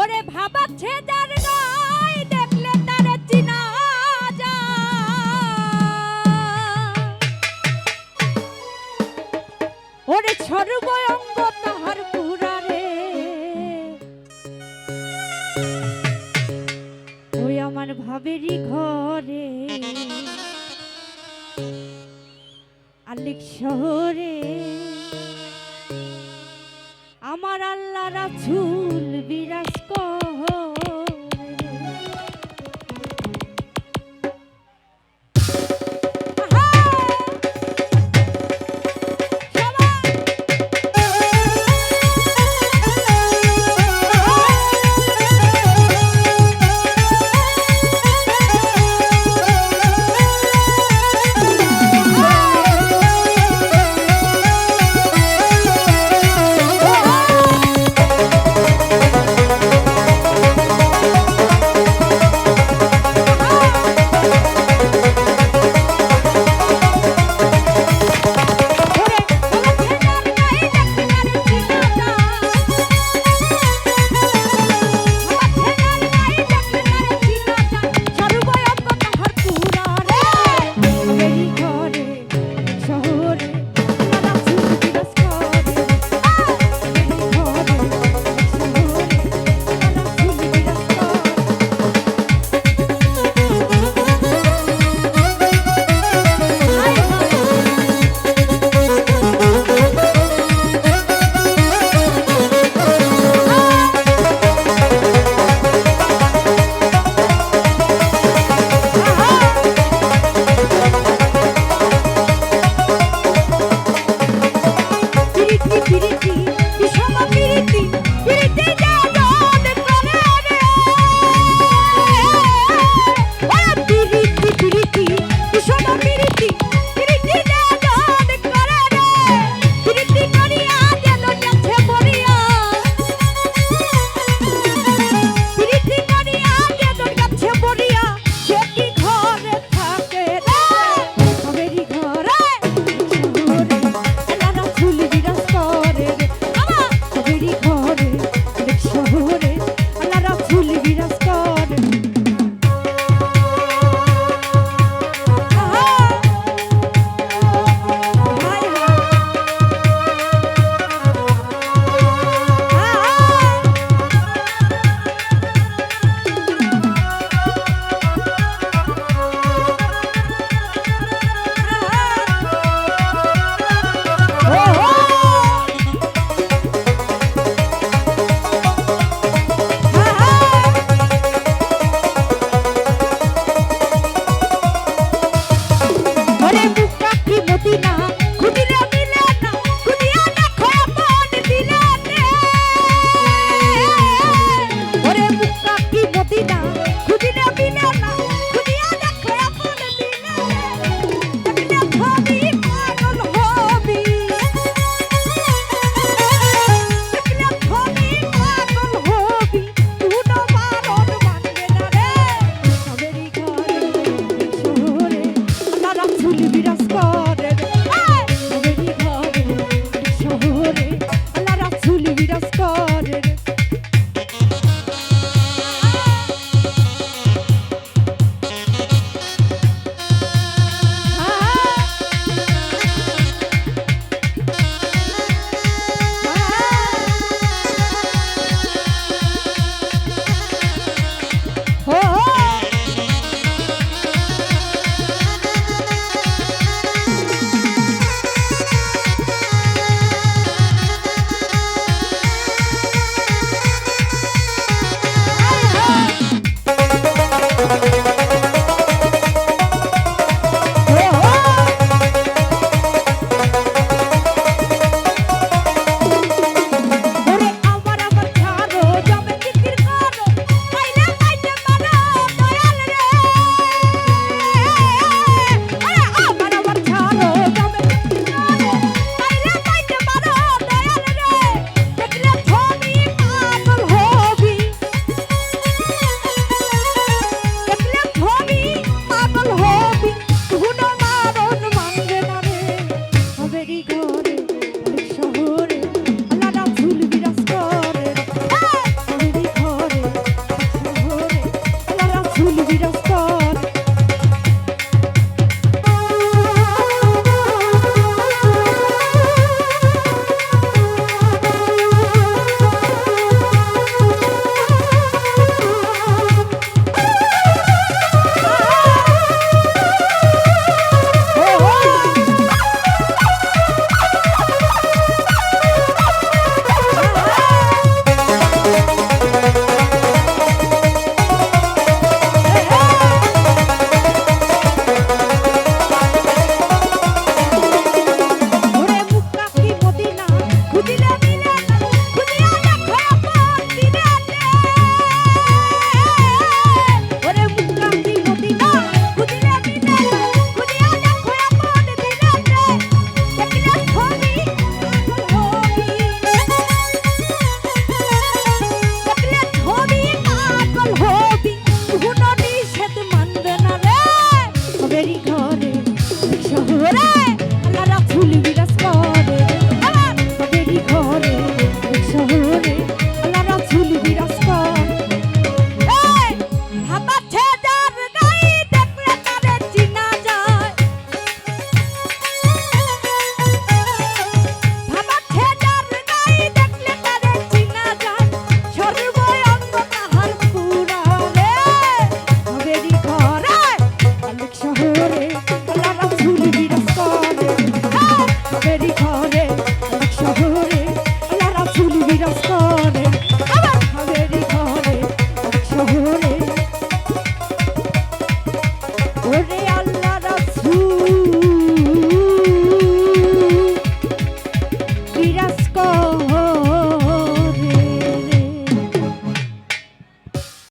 ওরে ভাবাচ্ছে যার গায় দেখলে তার চিনা। ওরে সর্বঙ্গ তাহার পুরারে ওই আমার ভাবেরই ঘরে। আলিক শহরে। আমার আল্লাহ রাছুল বিরাজ দেখি living.